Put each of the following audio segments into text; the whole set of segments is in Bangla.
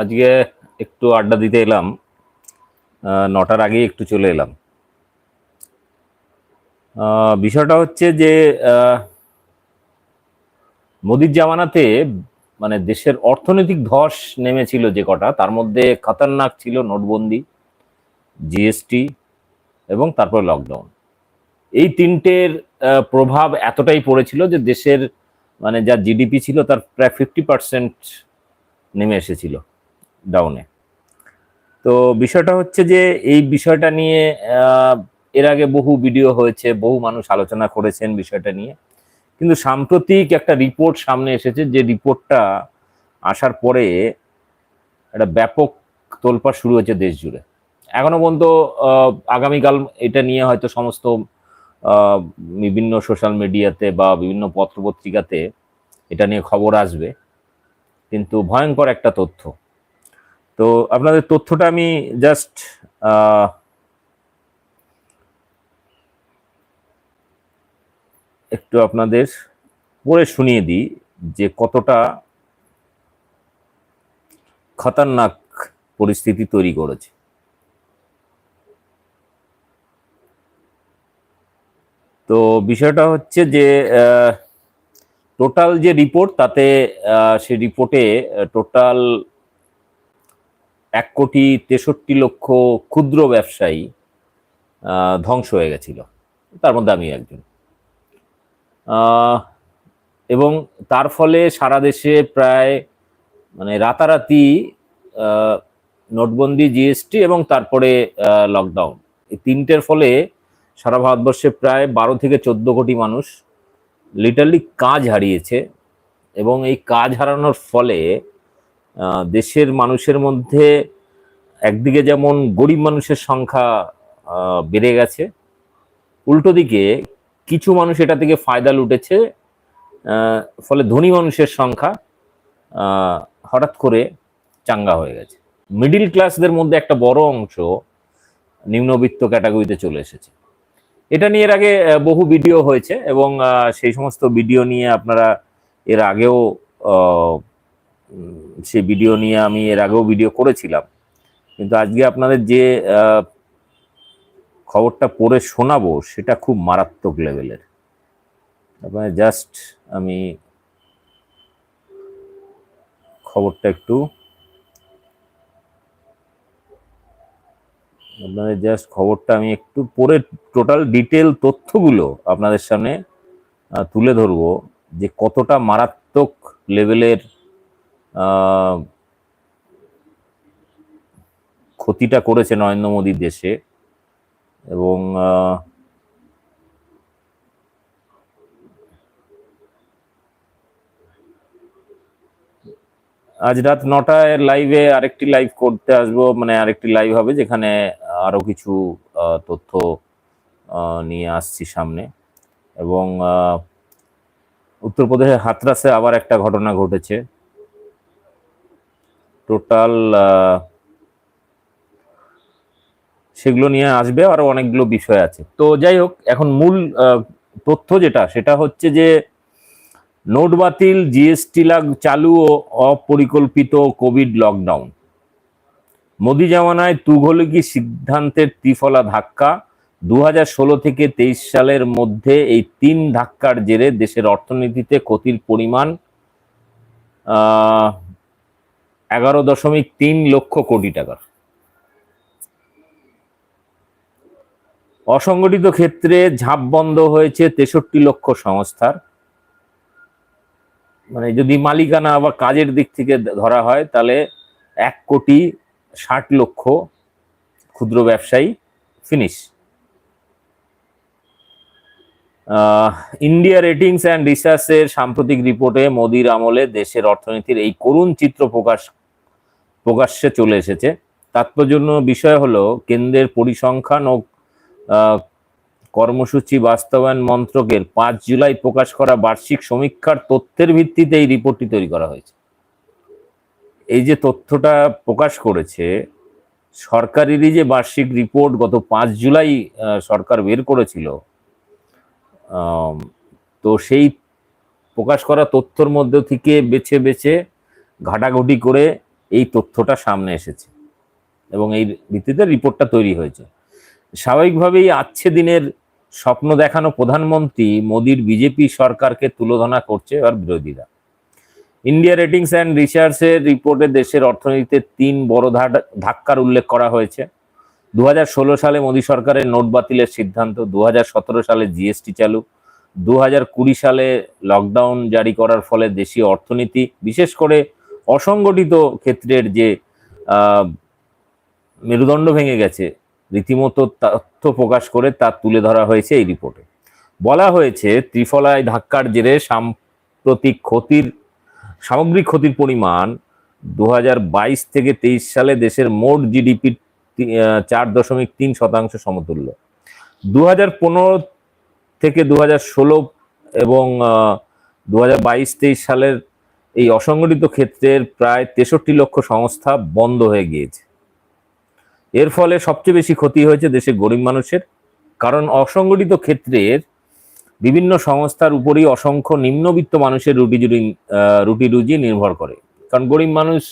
আজকে একটু আড্ডা দিতে এলাম নটার আগেই একটু চলে এলাম। বিষয়টা হচ্ছে যে মোদির জামানাতে মানে দেশের অর্থনৈতিক ধস নেমেছিল যে কটা, তার মধ্যে খতরনাক ছিল নোটবন্দি, জিএসটি এবং তারপর লকডাউন। এই তিনটের প্রভাব এতটাই পড়েছিল যে দেশের মানে যা জিডিপি ছিল তার প্রায় ফিফটি পার্সেন্ট নেমে এসেছিল। ডাউনে তো বিষয়টা হচ্ছে যে, এই বিষয়টা নিয়ে এর আগে বহু ভিডিও হয়েছে, বহু মানুষ আলোচনা করেছেন বিষয়টা নিয়ে। কিন্তু সাম্প্রতিক একটা রিপোর্ট সামনে এসেছে, যে রিপোর্টটা আসার পরে একটা ব্যাপক তোলপাড় শুরু হয়েছে দেশ জুড়ে। এখনও পর্যন্ত আগামীকাল এটা নিয়ে হয়তো সমস্ত বিভিন্ন সোশ্যাল মিডিয়াতে বা বিভিন্ন পত্রপত্রিকাতে এটা নিয়ে খবর আসবে। কিন্তু ভয়ঙ্কর একটা তথ্য। তো আপনাদের তথ্যটা আমি জাস্ট একটু আপনাদের পড়ে শুনিয়ে দিই যে কতটা খতরনাক পরিস্থিতি তৈরি করেছে। তো বিষয়টা হচ্ছে যে টোটাল যে রিপোর্ট তাতে সে রিপোর্টে টোটাল এক কোটি তেষট্টি লক্ষ ক্ষুদ্র ব্যবসায়ী ধ্বংস হয়ে গেছিল। তার মধ্যে আমি একজন। এবং তার ফলে সারা দেশে প্রায় মানে রাতারাতি নোটবন্দি, জিএসটি এবং তারপরে লকডাউন এই তিনটের ফলে সারা ভারতবর্ষে প্রায় বারো থেকে চোদ্দ কোটি মানুষ লিটারলি কাজ হারিয়েছে এবং এই কাজ হারানোর ফলে দেশের মানুষের মধ্যে একদিকে যেমন গরিব মানুষের সংখ্যা বেড়ে গেছে, উল্টো দিকে কিছু মানুষ এটা থেকে ফায়দা লুটেছে ফলে ধনী মানুষের সংখ্যা হঠাৎ করে চাঙ্গা হয়ে গেছে। মিডিল ক্লাসদের মধ্যে একটা বড় অংশ নিম্নবিত্ত ক্যাটাগরিতে চলে এসেছে। এটা নিয়ে এর আগে বহু ভিডিও হয়েছে এবং সেই সমস্ত ভিডিও নিয়ে আপনারা এর আগেও সেই ভিডিও নিয়ে আমি এর আগেও ভিডিও করেছিলাম। কিন্তু আজকে আপনাদের যে খবরটা পড়ে শোনাবো, সেটা খুব মারাত্মক লেভেলের আপনার জাস্ট আমি খবরটা একটু আপনাদের জাস্ট খবরটা আমি একটু পড়ে টোটাল ডিটেল তথ্যগুলো আপনাদের সামনে তুলে ধরবো যে কতটা মারাত্মক লেভেলের ক্ষতিটা করেছে নরেন্দ্র মোদীর দেশে এবং আজ রাত নটায় লাইভে আরেকটি লাইভ করতে আসব মানে আরেকটি লাইভ হবে যেখানে আরও কিছু তথ্য নিয়ে আসছি সামনে এবং উত্তরপ্রদেশের হাতরাসে আবার একটা ঘটনা ঘটেছে। টোটাল সেগুলো নিয়ে আসবে আরও অনেকগুলো বিষয় আছে। তো যাই হোক, এখন মূল তথ্য যেটা, সেটা হচ্ছে যে নোট বাতিল জিএসটি লাগ চালু ও অপরিকল্পিত কোভিড লকডাউন মোদি জামানায় তুঘলকি সিদ্ধান্তের ত্রিফলা ধাক্কা। দু থেকে তেইশ সালের মধ্যে এই তিন ধাক্কার জেরে দেশের অর্থনীতিতে ক্ষতির পরিমাণ এগারো দশমিক তিন লক্ষ কোটি টাকার। অসংগঠিত ক্ষেত্রে ঝাঁপ বন্ধ হয়েছে তেষট্টি লক্ষ সংস্থার। মানে যদি মালিকানা বা কাজের দিক থেকে ধরা হয়, তাহলে এক কোটি ষাট লক্ষ ক্ষুদ্র ব্যবসায়ী ফিনিশ ইন্ডিয়া রেটিংস অ্যান্ড রিসার্চের সাম্প্রতিক রিপোর্টে মোদির আমলে দেশের অর্থনীতির এই করুণ চিত্র প্রকাশ, প্রকাশ্যে চলে এসেছে। তাৎপর্যপূর্ণ বিষয় হলো কেন্দ্রের পরিসংখ্যান ও কর্মসূচি বাস্তবায়ন মন্ত্রকের পাঁচ জুলাই প্রকাশ করা বার্ষিক সমীক্ষার তথ্যের ভিত্তিতে এই রিপোর্টটি তৈরি করা হয়েছে। এই যে তথ্যটা প্রকাশ করেছে, সরকারেরই যে বার্ষিক রিপোর্ট গত পাঁচ জুলাই সরকার বের করেছিল তো সেই প্রকাশ করা তথ্যর মধ্যে থেকে বেছে বেছে ঘাটাঘুটি করে এই তথ্যটা সামনে এসেছে এবং এই ভিত্তিতে রিপোর্টটা তৈরি হয়েছে। স্বাভাবিকভাবেই আজকে দিনের স্বপ্ন দেখানো প্রধানমন্ত্রী মোদির বিজেপি সরকারকে তুলোধনা করছে এবার বিরোধীরা। ইন্ডিয়া রেটিংস অ্যান্ড রিসার্চের রিপোর্টে দেশের অর্থনীতিতে তিন বড় ধাক্কার উল্লেখ করা হয়েছে। দু হাজার ষোলো সালে মোদী সরকারের নোট বাতিলের সিদ্ধান্ত দু হাজার সতেরো সালে জিএসটি চালু দু হাজার কুড়ি সালে লকডাউন জারি করার ফলে দেশীয় অর্থনীতি, বিশেষ করে অসংগঠিত ক্ষেত্রের যে মেরুদণ্ড ভেঙে গেছে, রীতিমতো তথ্য প্রকাশ করে তা তুলে ধরা হয়েছে এই রিপোর্টে। বলা হয়েছে, ত্রিফলায় ধাক্কার জেরে সাম্প্রতিক ক্ষতির, সামগ্রিক ক্ষতির পরিমাণ দু হাজার বাইশ থেকে তেইশ সালে দেশের মোট জিডিপির চার দশমিক তিন শতাংশ সমতুল্য। দু হাজার পনেরো থেকে দু হাজার ষোলো এবং দু হাজার বাইশ তেইশ সালের এই অসংগঠিত ক্ষেত্রের প্রায় তেষট্টি লক্ষ সংস্থা বন্ধ হয়ে গিয়েছে। এর ফলে সবচেয়ে বেশি ক্ষতি হয়েছে দেশে গরিব মানুষের, কারণ অসংগঠিত ক্ষেত্রের বিভিন্ন সংস্থার উপরই অসংখ্য নিম্নবিত্ত মানুষের রুটি রুটি রুজি নির্ভর করে। কারণ গরিব মানুষ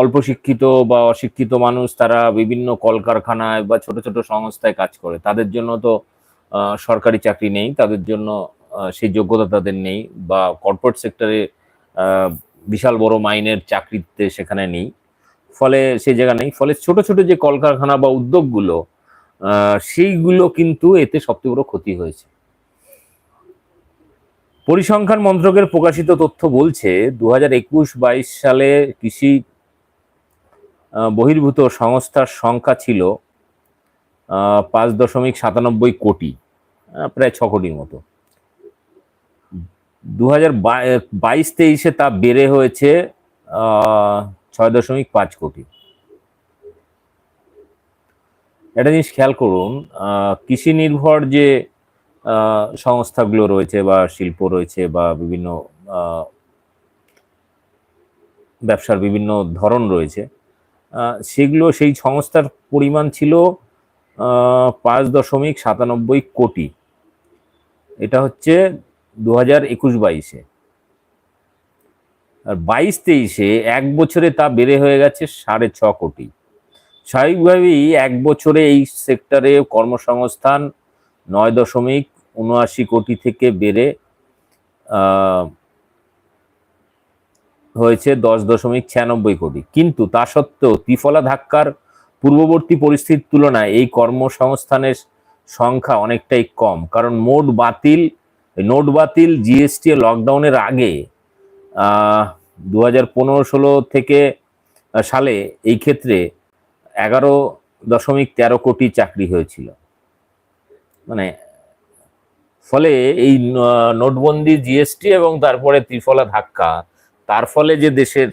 অল্প শিক্ষিত বা অশিক্ষিত মানুষ তারা বিভিন্ন কলকারখানায় বা ছোট ছোট সংস্থায় কাজ করে। তাদের জন্য তো সরকারি চাকরি নেই, তাদের জন্য সেই যোগ্যতা তাদের নেই বা কর্পোরেট সেক্টরে বিশাল বড় মাইনের চাকরিতে সেখানে নেই। ফলে সেই জায়গা নেই। ফলে ছোট ছোট যে কলকারখানা বা উদ্যোগগুলো সেইগুলো কিন্তু এতে সবচেয়ে বড় ক্ষতি হয়েছে। পরিসংখ্যান মন্ত্রকের প্রকাশিত তথ্য বলছে দু হাজার একুশ বাইশ সালে কৃষি বহির্ভূত সংস্থার সংখ্যা ছিল পাঁচ দশমিক সাতানব্বই কোটি প্রায় ছ কোটির মতো। দু হাজার বাইশ তেইশে তা বেড়ে হয়েছে ছয় দশমিক পাঁচ কোটি। একটা জিনিস খেয়াল করুন কৃষি নির্ভর যে সংস্থাগুলো রয়েছে বা শিল্প রয়েছে বা বিভিন্ন ব্যবসার বিভিন্ন ধরন রয়েছে সেগুলো সেই সংস্থার পরিমাণ ছিল পাঁচ দশমিক সাতানব্বই কোটি। এটা হচ্ছে দু হাজার একুশ বাইশে। আর বাইশ তেইশে এক বছরে তা বেড়ে হয়ে গেছে সাড়ে ছ কোটি। স্বাভাবিকভাবেই এক বছরে এই সেক্টরে কর্মসংস্থান নয় দশমিক উনআশি কোটি থেকে বেড়ে হয়েছে দশ দশমিক ছিয়ানব্বই কোটি। কিন্তু তা সত্ত্বেও ত্রিফলা ধাক্কার পূর্ববর্তী পরিস্থিতির তুলনায় এই কর্মসংস্থানের সংখ্যা অনেকটাই কম। কারণ মোট বাতিল, নোট বাতিল জিএসটি লকডাউনের আগে দু হাজার পনেরো ষোলো থেকে সালে এই ক্ষেত্রে এগারো দশমিক তেরো কোটি চাকরি হয়েছিল। মানে ফলে এই নোটবন্দি জিএসটি এবং তারপরে ত্রিফলা ধাক্কা, তার ফলে যে দেশের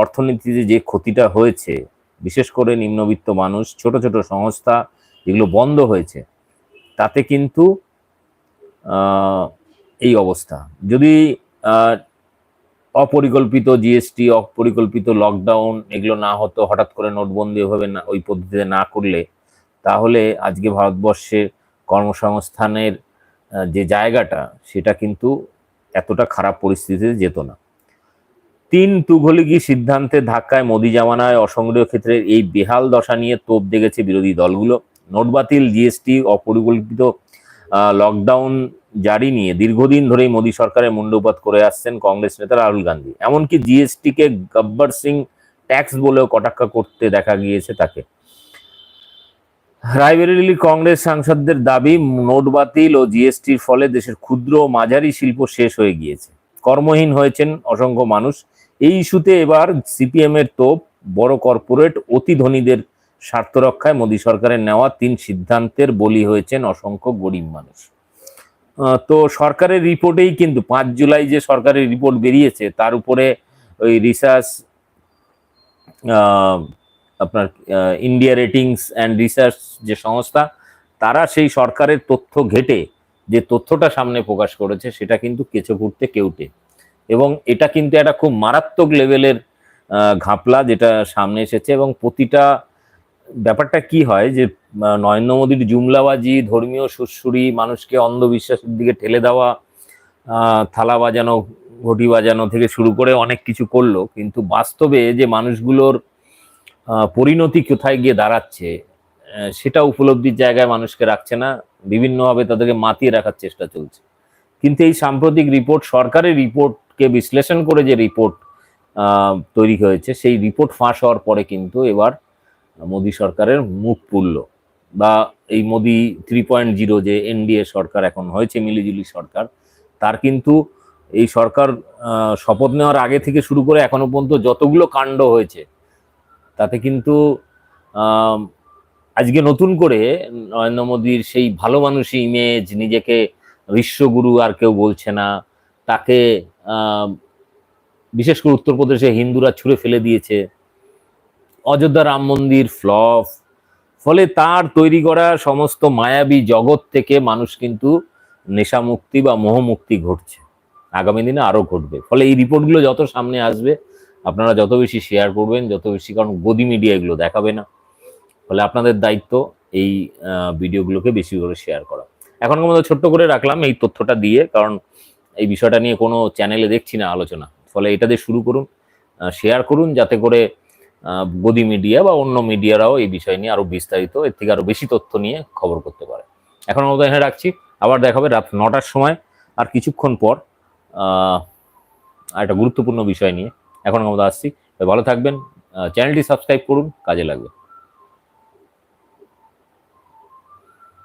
অর্থনীতিতে যে ক্ষতিটা হয়েছে, বিশেষ করে নিম্নবিত্ত মানুষ, ছোট ছোট সংস্থা, এগুলো বন্ধ হয়েছে, তাতে কিন্তু এই অবস্থা। যদি অপরিকল্পিত জিএসটি অপরিকল্পিত লকডাউন এগুলো না হতো, হঠাৎ করে নোটবন্দি ওইভাবে না, ওই পদ্ধতিতে না করলে, তাহলে আজকে ভারতবর্ষে কর্মসংস্থানের যে জায়গাটা, সেটা কিন্তু এতটা খারাপ পরিস্থিতিতে যেত না। তিন তুঘলিকি সিদ্ধান্তের ধাক্কায় মোদি জামানায় অসংগঠিত ক্ষেত্রে এই বেহাল দশা নিয়ে তোপ দেখেছে বিরোধী দলগুলো। নোট বাতিল জিএসটি, অপরিকল্পিত লকডাউন জারি নিয়ে দীর্ঘদিন ধরেই মোদী সরকারের মুন্ডুপাত করে আসছেন কংগ্রেস নেতা রাহুল গান্ধী। এমনকি জিএসটিকে গব্বর সিং ট্যাক্স বলেও কটাক্ষ করতে দেখা গিয়েছে তাকে। রায়বেরেলি কংগ্রেস সাংসদদের দাবি, নোট বাতিল ও জিএসটির ফলে দেশের ক্ষুদ্র ও মাঝারি শিল্প শেষ হয়ে গিয়েছে। কর্মহীন হয়েছেন অসংখ্য মানুষ। এই ইস্যুতে এবার সিপিএম এর তোপ, বড় কর্পোরেট অতি ধনীদের স্বার্থ রক্ষায় মোদী সরকারের নেওয়া তিন সিদ্ধান্তের বলি হয়েছেন অসংখ্য গরিব মানুষ। তো সরকারের রিপোর্টেই কিন্তু পাঁচ জুলাই যে সরকারের রিপোর্ট বেরিয়েছে, তার উপরে ওই রিসার্চ আপনার ইন্ডিয়া রেটিংস অ্যান্ড রিসার্চ যে সংস্থা, তারা সেই সরকারের তথ্য ঘেটে যে তথ্যটা সামনে প্রকাশ করেছে, সেটা কিন্তু কেঁচো ঘুরতে কেউটে এবং এটা কিন্তু একটা খুব মারাত্মক লেভেলের ঘাপলা যেটা সামনে এসেছে। এবং প্রতিটা ব্যাপারটা কি হয় যে নরেন্দ্র মোদীর জুমলাবাজি, ধর্মীয় সুরসুরি মানুষকে অন্ধবিশ্বাসের দিকে ঠেলে দেওয়া থালা বাজানো, ঘটি বাজানো থেকে শুরু করে অনেক কিছু করল। কিন্তু বাস্তবে যে মানুষগুলোর পরিণতি কোথায় গিয়ে দাঁড়াচ্ছে সেটা উপলব্ধির জায়গায় মানুষকে রাখছে না, বিভিন্নভাবে তাদেরকে মাতিয়ে রাখার চেষ্টা চলছে। কিন্তু এই সাম্প্রতিক রিপোর্ট, সরকারের রিপোর্টকে বিশ্লেষণ করে যে রিপোর্ট তৈরি হয়েছে, সেই রিপোর্ট ফাঁস হওয়ার পরে কিন্তু এবার মোদী সরকারের মুখ পুরল বা এই মোদি থ্রি পয়েন্ট জিরো যে এনডিএ সরকার এখন হয়েছে, মিলিজুলি সরকার, তার কিন্তু এই সরকার শপথ নেওয়ার আগে থেকে শুরু করে এখনও পর্যন্ত যতগুলো কাণ্ড হয়েছে তাতে কিন্তু আজকে নতুন করে নরেন্দ্র মোদীর সেই ভালো মানুষই ইমেজ নিজেকে বিশ্বগুরু আর কেউ বলছে না, তাকে বিশেষ করে উত্তরপ্রদেশে হিন্দুরা ছুঁড়ে ফেলে দিয়েছে, অযোধ্যা রাম মন্দির ফ্লপ, ফলে তার তৈরি করা সমস্ত মায়াবী জগৎ থেকে মানুষ কিন্তু নেশামুক্তি বা মোহমুক্তি ঘটছে, আগামী দিনে আরও ঘটবে, ফলে এই রিপোর্টগুলো যত সামনে আসবে আপনারা যত বেশি শেয়ার করবেন, যত বেশি, কারণ গদি মিডিয়া এগুলো দেখাবে না। ফলে আপনাদের দায়িত্ব এই ভিডিওগুলোকে বেশি করে শেয়ার করা। এখন মধ্যে ছোট্ট করে রাখলাম এই তথ্যটা দিয়ে, কারণ এই বিষয়টা নিয়ে কোনো চ্যানেলে দেখছি না, আলোচনা। ফলে এটা দিয়ে শুরু করুন শেয়ার করুন, যাতে করে গদি মিডিয়া বা অন্য মিডিয়ারাও এই বিষয় নিয়ে আরও বিস্তারিত, এর থেকে আরও বেশি তথ্য নিয়ে খবর করতে পারে। এখন মতো এখানে রাখছি, আবার দেখাবে রাত নটার সময়, আর কিছুক্ষণ পর একটা গুরুত্বপূর্ণ বিষয় নিয়ে। এখন আমরা আসছি। ভালো থাকবেন। চ্যানেলটি সাবস্ক্রাইব করুন কাজে লাগবে।